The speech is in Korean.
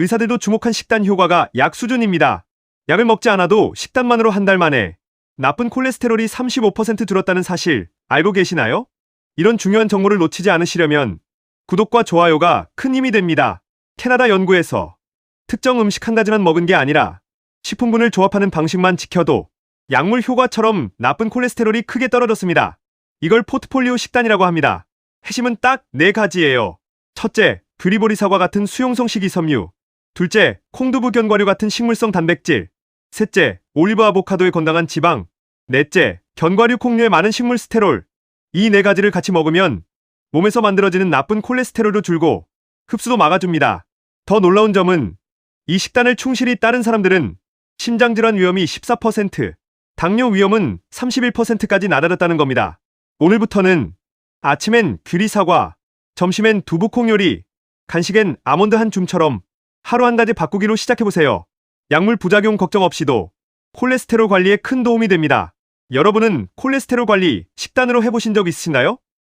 의사들도 주목한 식단 효과가 약 수준입니다. 약을 먹지 않아도 식단만으로 한 달 만에 나쁜 콜레스테롤이 35% 줄었다는 사실 알고 계시나요? 이런 중요한 정보를 놓치지 않으시려면 구독과 좋아요가 큰 힘이 됩니다. 캐나다 연구에서 특정 음식 한 가지만 먹은 게 아니라 식품군을 조합하는 방식만 지켜도 약물 효과처럼 나쁜 콜레스테롤이 크게 떨어졌습니다. 이걸 포트폴리오 식단이라고 합니다. 핵심은 딱 네 가지예요. 첫째, 브리보리 사과 같은 수용성 식이섬유. 둘째, 콩두부 견과류 같은 식물성 단백질. 셋째, 올리브 아보카도의 건강한 지방. 넷째, 견과류 콩류에 많은 식물 스테롤. 이 네 가지를 같이 먹으면 몸에서 만들어지는 나쁜 콜레스테롤도 줄고 흡수도 막아줍니다. 더 놀라운 점은 이 식단을 충실히 따른 사람들은 심장질환 위험이 14%, 당뇨 위험은 31%까지 낮아졌다는 겁니다. 오늘부터는 아침엔 귀리 사과, 점심엔 두부콩 요리, 간식엔 아몬드 한 줌처럼 하루 한 가지 바꾸기로 시작해보세요. 약물 부작용 걱정 없이도 콜레스테롤 관리에 큰 도움이 됩니다. 여러분은 콜레스테롤 관리 식단으로 해보신 적 있으신가요?